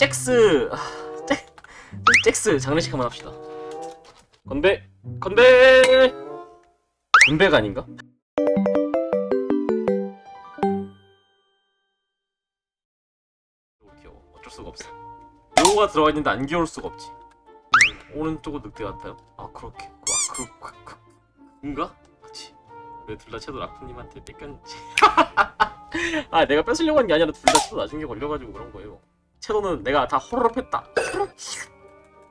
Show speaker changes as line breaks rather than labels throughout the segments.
잭스 아, 잭 잭스 장례식 한번 합시다. 건배 건배 건배가 아닌가? 귀여워. 어쩔 수가 없어. 요가 들어가 있는데 안 귀여울 수가 없지. 음, 오른쪽은 늑대 같아요. 아 그렇게 아 그, 그, 그, 인가? 그치. 왜 둘 다 채도 라쿤님한테 뺏겼는지. 아 내가 뺏으려고 한 게 아니라 둘 다 채도 나중에 걸려가지고 그런 거예요. 채도는 내가 다 호로록 했다.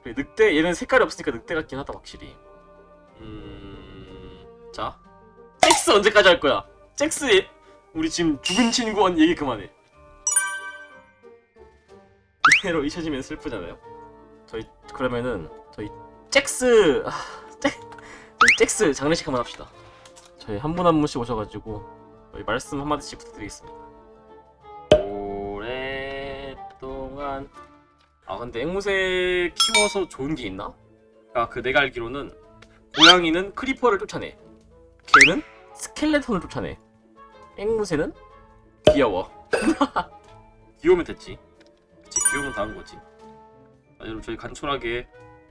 그래, 늑대 얘는 색깔이 없으니까 늑대 같긴 하다 확실히. 음, 자, 잭스 언제까지 할 거야? 잭스 우리 지금 죽은 친구원 얘기 그만해. 이대로 잊혀지면 슬프잖아요. 저희 그러면은 저희 잭스 아, 잭 저희 잭스 장례식 한번 합시다. 저희 한 분 한 분씩 오셔가지고 저희 말씀 한 마디씩 부탁드리겠습니다. 오랫동안 아 근데 앵무새 키워서 좋은 게 있나? 아 그 내가 알기로는 고양이는 크리퍼를 쫓아내. 개는 스켈레톤을 쫓아내. 앵무새는 귀여워. 귀여우면 됐지. 그치 귀여우면 다한 거지. 아, 여러분 저희 간촐하게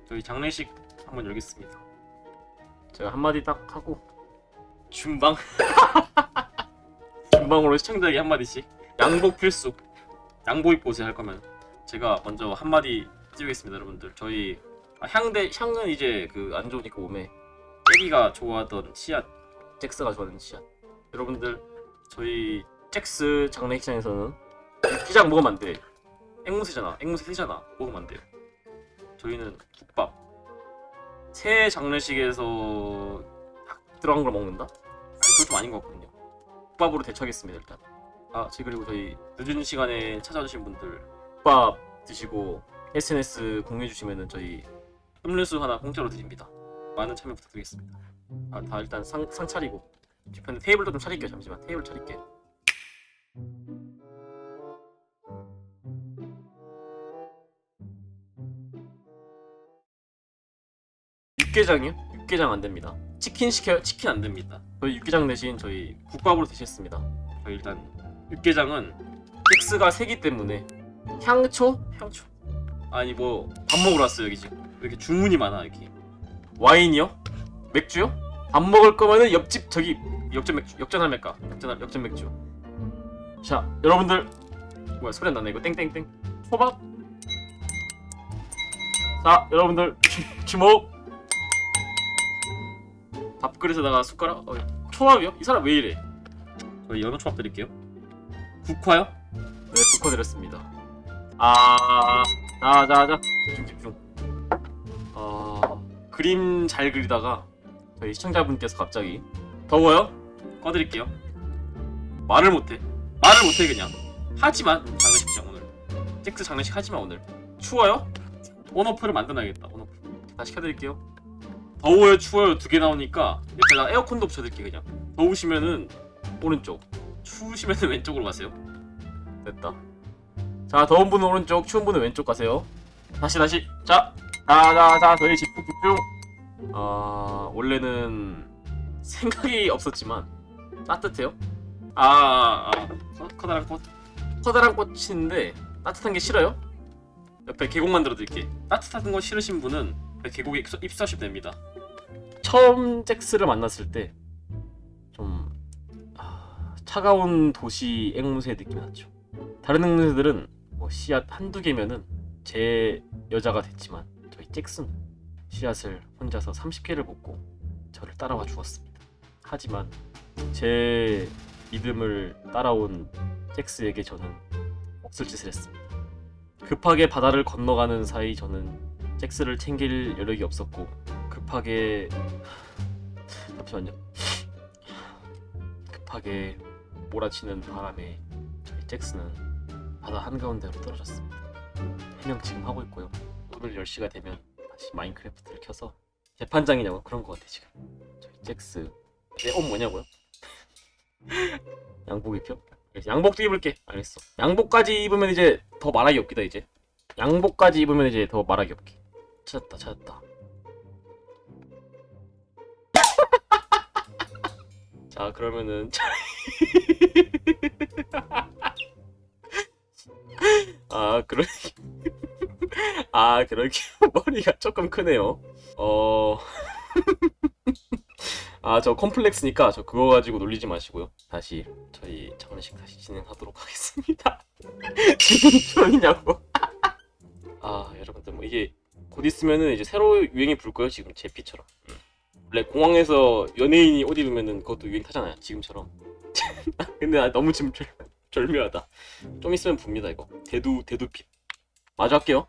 저희 장례식 한번 열겠습니다. 제가 한마디 딱 하고 중방 중방으로 시청자에게 한마디씩 양복 필수 양복 입고 오세요 할 거면 제가 먼저 한마디 띄우겠습니다 여러분들. 저희 아, 향대 향은 이제 그 안 좋으니까 몸에 깨비가 좋아하던 씨앗 잭스가 좋아하는 씨앗. 여러분들 저희 잭스 장례식장에서는 피장 먹으면 안돼. 앵무새잖아. 앵무새 새잖아. 먹으면 안 돼요. 저희는 국밥. 새 장례식에서 닭 들어간 걸 먹는다? 아니 그건 좀 아닌 것 같거든요. 국밥으로 대처하겠습니다 일단. 아 지- 그리고 저희 늦은 시간에 찾아주신 분들 국밥 드시고 SNS 공유해 주시면은 저희 음료수 하나 공짜로 드립니다 많은 참여 부탁드리겠습니다 아 다 일단 상, 상 차리고 뒤편에 테이블도 좀 차릴게요 잠시만 테이블 차릴게 육개장이요? 육개장 안 됩니다. 치킨 시켜요? 치킨 안 됩니다. 저희 육개장 대신 저희 국밥으로 드시겠습니다. 저희 일단 육개장은 텍스가 세기 때문에 향초? 향초? 아니 뭐 밥 먹으러 왔어요 여기 지금. 왜 이렇게 주문이 많아 여기? 와인이요? 맥주요? 밥 먹을 거면은 옆집 저기 역전 맥주 역전 할매까 역전 역전 맥주. 자 여러분들. 뭐야 소리 안 나네 이거. 땡땡땡. 초밥. 자 여러분들. 주, 주목. 밥그릇에다가 숟가락 어, 초밥이요? 이 사람 왜 이래? 저희 연어 초밥 드릴게요. 국화요? 네 국화 드렸습니다 아 자자 자. 집중 집중. 어 그림 잘 그리다가 저희 시청자분께서 갑자기 더워요? 꺼드릴게요. 말을 못해. 말을 못해 그냥. 하지만 장례식장 오늘. 잭스 장례식 하지만 오늘. 추워요? 온오프를 만들어야겠다 온오프. 다 시 켜드릴게요. 더워요 추워요 두 개 나오니까 옆에다 에어컨도 붙여드릴게 그냥. 더우시면은 오른쪽. 추우시면은 왼쪽으로 가세요. 됐다 자 더운 분은 오른쪽 추운 분은 왼쪽 가세요. 다시 다시. 자자자자 저희 집중 집중 아 원래는 생각이 없었지만 따뜻해요? 아 아 아, 커- 커다란 꽃. 커다란 꽃인데 따뜻한 게 싫어요? 옆에 계곡 만들어 드릴게 따뜻한 거 싫으신 분은 계곡에 입수, 입수하시면 됩니다. 처음 잭스를 만났을 때좀 차가운 도시 앵무새 느낌이 났죠. 다른 앵무새들은 뭐 씨앗 한두 개면은 제 여자가 됐지만 저희 잭슨 씨앗을 혼자서 30개를 먹고 저를 따라와 주었습니다. 하지만 제 믿음을 따라온 잭스에게 저는 없을 짓을 했습니다. 급하게 바다를 건너가는 사이 저는 잭스를 챙길 여력이 없었고 급하게 잠시만요. 급하게 몰아치는 바람에 저희 잭스는 바다 한가운데로 떨어졌습니다. 해명 지금 하고 있고요. 오늘 10시가 되면 다시 마인크래프트를 켜서 재판장이냐고 그런 거 같아 지금. 저희 잭스 내옷 뭐냐고요? 양복 입혀? 양복도 입을게. 알겠어. 양복까지 입으면 이제 더 말하기 없기다 이제. 양복까지 입으면 이제 더 말하기 없기. 찾았다 찾았다. 자 그러면은 아 그렇게 머리가 조금 크네요. 어. 아 저 컴플렉스니까 저 그거 가지고 놀리지 마시고요. 다시 저희 장례식 다시 진행하도록 하겠습니다. 지금 중이냐고. 아 여러분들 뭐 이게 곧 있으면은 이제 새로 유행이 불 거예요 지금 제 피처럼. 음. 원래 공항에서 연예인이 옷 입으면은 그것도 유행 타잖아요 지금처럼. 근데 아, 너무 지금 절, 절묘하다. 좀 있으면 붑니다 이거. 대두 대두핍. 마저 할게요.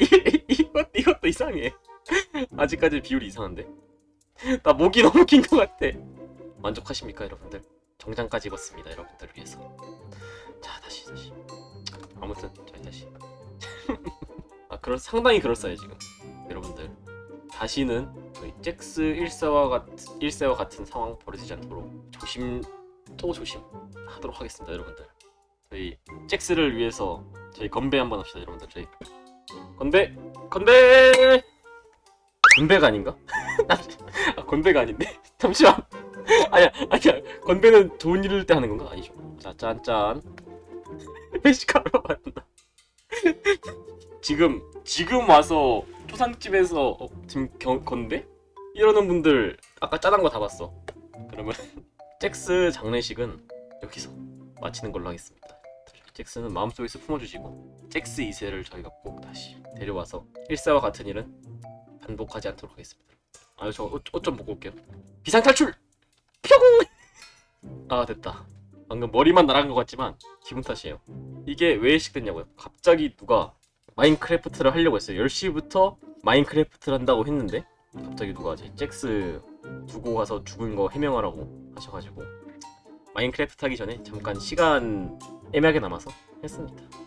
이, 이것 이것도 이상해. 아직까지 비율이 이상한데. 나 목이 너무 긴 것 같아. 만족하십니까 여러분들? 정장까지 입었습니다 여러분들을 위해서. 자 다시 다시. 아무튼 저희 다시. 아 그럴 상당히 그럴싸해 지금. 여러분들 다시는 저희 잭스 1세와 같은 1세와 같은 상황 벌어지지 않도록 조심 또 조심 하도록 하겠습니다 여러분들. 저희 잭스를 위해서 저희 건배 한번 합시다 여러분들 저희 건배 건배! 건배가 아닌가? 아 건배가 아닌데? 잠시만. 아니야 아니야. 건배는 좋은 일을 때 하는 건가? 아니죠. 자 짠짠. 회식하러 왔다. 지금 지금 와서 초상집에서 어, 지금 경, 건배? 이러는 분들 아까 짜단 거 다 봤어. 그러면 잭스 장례식은 여기서 마치는 걸로 하겠습니다 잭스는 마음속에서 품어주시고 잭스 2세를 저희가 꼭 다시 데려와서 1세와 같은 일은 반복하지 않도록 하겠습니다. 아유 저옷 좀 보고 올게요. 비상 탈출! 뿅! 아 됐다. 방금 머리만 날아간 것 같지만 기분 탓이에요. 이게 왜 식됐냐고요? 갑자기 누가 마인크래프트를 하려고 했어요. 10시부터 마인크래프트를 한다고 했는데 갑자기 누가 이제 잭스 두고 가서 죽은 거 해명하라고 하셔가지고 마인크래프트 하기 전에 잠깐 시간 애매하게 남아서 했습니다.